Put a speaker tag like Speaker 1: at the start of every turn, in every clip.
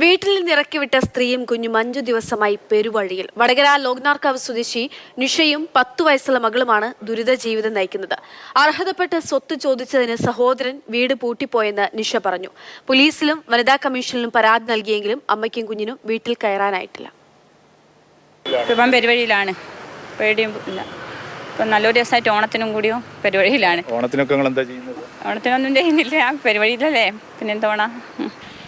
Speaker 1: വീട്ടിൽ നിറക്കിവിട്ട സ്ത്രീയും കുഞ്ഞും അഞ്ചു ദിവസമായി പെരുവഴിയിൽ. വടകര ലോക്നാർക്കാവ് സ്വദേശി നിഷയും പത്തു വയസ്സുള്ള മകളുമാണ് ദുരിത ജീവിതം നയിക്കുന്നത്. അർഹതപ്പെട്ട സ്വത്ത് ചോദിച്ചതിന് സഹോദരൻ വീട് പൂട്ടിപ്പോയെന്ന് നിഷ പറഞ്ഞു. പോലീസിലും വനിതാ കമ്മീഷനിലും പരാതി നൽകിയെങ്കിലും അമ്മയ്ക്കും കുഞ്ഞിനും വീട്ടിൽ കയറാനായിട്ടില്ല.
Speaker 2: ഇപ്പം പെരുവഴിയിലാണ്. പേടിയും ഇല്ല. ഇപ്പം നല്ലൊരു ദിവസമായിട്ട് ഓണത്തിനും കൂടിയോ പെരുവഴിയിലാണ്.
Speaker 3: ഓണത്തിനൊക്കെ നിങ്ങൾ എന്താ ചെയ്യുന്നത്?
Speaker 2: ഓണത്തിനൊന്നും ചെയ്യുന്നില്ല. പരിപാടിയിലല്ലേ പിന്നെ എന്തോണ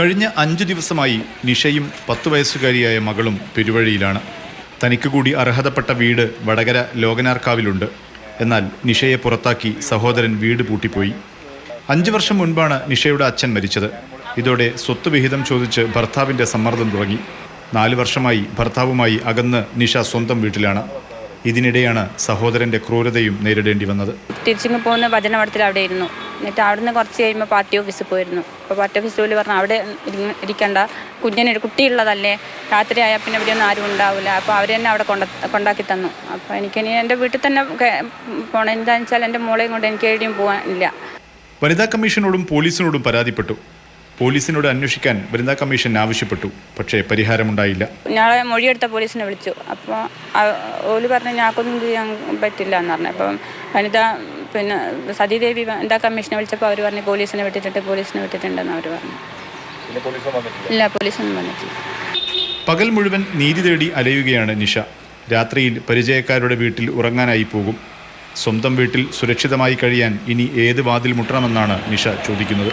Speaker 3: കഴിഞ്ഞ അഞ്ചു ദിവസമായി നിഷയും പത്തു വയസ്സുകാരിയായ മകളും പെരുവഴിയിലാണ്. തനിക്ക് കൂടി അർഹതപ്പെട്ട വീട് വടകര ലോകനാർക്കാവിലുണ്ട്. എന്നാൽ നിഷയെ പുറത്താക്കി സഹോദരൻ വീട് പൂട്ടിപ്പോയി. അഞ്ചു വർഷം മുൻപാണ് നിഷയുടെ അച്ഛൻ മരിച്ചത്. ഇതോടെ സ്വത്ത് വിഹിതം ചോദിച്ച് ഭർത്താവിന്റെ സമ്മർദ്ദം തുടങ്ങി. നാല് വർഷമായി ഭർത്താവുമായി അകന്ന് നിഷ സ്വന്തം വീട്ടിലാണ്. ഇതിനിടെയാണ് സഹോദരന്റെ ക്രൂരതയും നേരിടേണ്ടി വന്നത്.
Speaker 2: തിരിച്ചിങ്ങ് പോകുന്ന ഭജനമഠത്തിൽ അവിടെ ഇരുന്നു എന്നിട്ട് അവിടുന്ന് കുറച്ച് കഴിയുമ്പോൾ പാർട്ടി ഓഫീസിൽ പോയിരുന്നു. അപ്പോൾ പാർട്ടി ഓഫീസിൽ പോലും പറഞ്ഞു അവിടെ ഇരി- ഇരിക്കണ്ട. കുഞ്ഞിന് കുട്ടിയുള്ളതല്ലേ രാത്രി ആയാൽ പിന്നെ ഇവിടെ ഒന്നും ആരും ഉണ്ടാവില്ല അപ്പോൾ അവർ തന്നെ അവിടെ കൊണ്ട കൊണ്ടാക്കി തന്നു. അപ്പോൾ എനിക്കിനി എന്റെ വീട്ടിൽ തന്നെ പോകണം എന്താണെന്ന് വെച്ചാൽ എന്റെ മോളെയും കൊണ്ട് എനിക്ക് എവിടെയും പോകാനില്ല
Speaker 3: വനിതാ കമ്മീഷനോടും പോലീസിനോടും പരാതിപ്പെട്ടു. പോലീസിനോട് അന്വേഷിക്കാൻ വനിതാ കമ്മീഷൻ ആവശ്യപ്പെട്ടു. പക്ഷേ പരിഹാരമുണ്ടായില്ല.
Speaker 2: ഞങ്ങളെ മൊഴിയെടുത്ത പോലീസിനെ വിളിച്ചു. അപ്പോൾ ഓൽ പറഞ്ഞു ഞങ്ങൾക്കൊന്നും ചെയ്യാൻ പറ്റില്ല എന്ന് പറഞ്ഞു. അപ്പം വനിത പിന്നെ സതീദേവി വനിതാ കമ്മീഷനെ വിളിച്ചപ്പോൾ അവർ പറഞ്ഞു പോലീസിനെ വിട്ടിട്ടുണ്ട് പോലീസിനെ വിട്ടിട്ടുണ്ടെന്ന് അവർ പറഞ്ഞു. ഇല്ല പോലീസൊന്നും വന്നിട്ടില്ല.
Speaker 3: പകൽ മുഴുവൻ നീതി തേടി അലയുകയാണ് നിഷ. രാത്രിയിൽ പരിചയക്കാരുടെ വീട്ടിൽ ഉറങ്ങാനായി പോകും. സ്വന്തം വീട്ടിൽ സുരക്ഷിതമായി കഴിയാൻ ഇനി ഏത് വാതിൽ മുട്ടണമെന്നാണ് നിഷ ചോദിക്കുന്നത്.